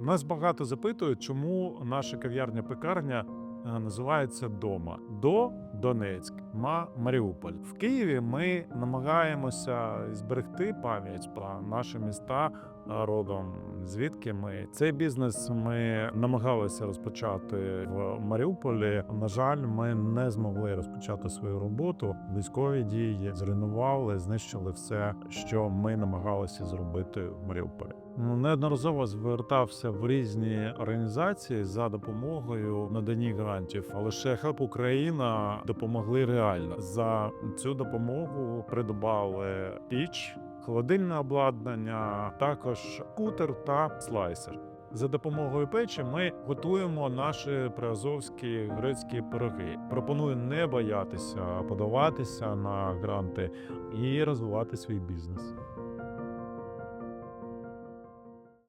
Нас багато запитують, чому наша кав'ярня-пекарня е, називається Дома. До Донецьк, Ма Маріуполь. В Києві ми намагаємося зберегти пам'ять про наші міста е, родом. Звідки ми цей бізнес ми намагалися розпочати в Маріуполі. На жаль, ми не змогли розпочати свою роботу. Військові дії зруйнували, знищили все, що ми намагалися зробити в Маріуполі. Неодноразово звертався в різні організації за допомогою наданні грантів, а лише Help Україна допомогли реально. За цю допомогу придбали піч, холодильне обладнання, також кутер та слайсер. За допомогою печі ми готуємо наші приазовські грецькі пироги. Пропоную не боятися подаватися на гранти і розвивати свій бізнес.